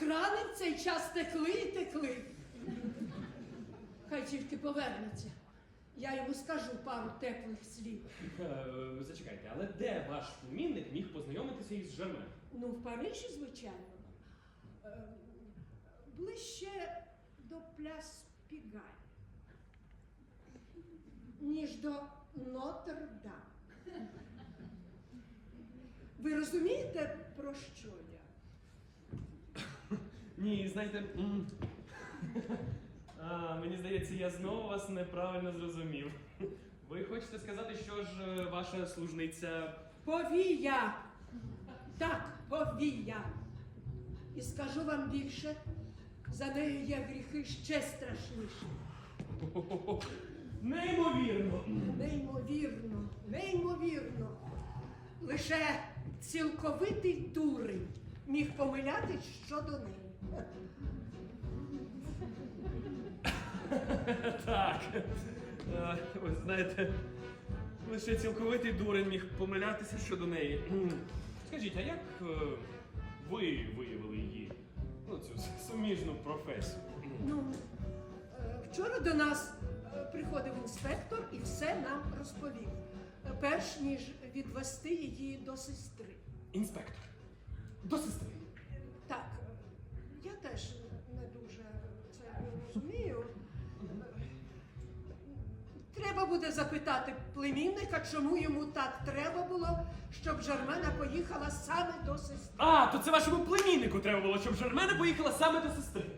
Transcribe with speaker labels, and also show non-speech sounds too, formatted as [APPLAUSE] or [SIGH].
Speaker 1: крани в цей час текли і текли. Хай тільки повернеться. Я йому скажу пару теплих слів.
Speaker 2: Е, Зачекайте, але де ваш племінник міг познайомитися із Жермен?
Speaker 1: Ну, в Парижі, звичайно. Е, Ближче до пляс Пігаль, ніж до Нотр-Дам. Ви розумієте, про що я?
Speaker 2: Ні, знаєте. м, А, мені здається, я знову вас неправильно зрозумів. Ви хочете сказати, що ж е, ваша служниця.
Speaker 1: Повія! Так, повія! І скажу вам більше, за нею є гріхи ще страшніші.
Speaker 2: Неймовірно!
Speaker 1: Неймовірно, неймовірно. Лише цілковитий дурень міг помилятись щодо неї. [LAUGHS]
Speaker 2: Так. Е, Ви знаєте, лише цілковитий дурень міг помилятися щодо неї. Скажіть, а як е, ви виявили її? Ну, цю с- [LAUGHS] суміжну професію?
Speaker 1: Ну, е, вчора до нас е, приходив інспектор і все нам розповів, е, перш ніж відвести її до сестри.
Speaker 2: Інспектор. До сестри.
Speaker 1: Так, я теж не дуже це розумію. Треба буде запитати племінника, чому йому так треба було, щоб Жермена поїхала саме до сестри.
Speaker 2: А, то це вашому племіннику треба було, щоб Жермена поїхала саме до сестри.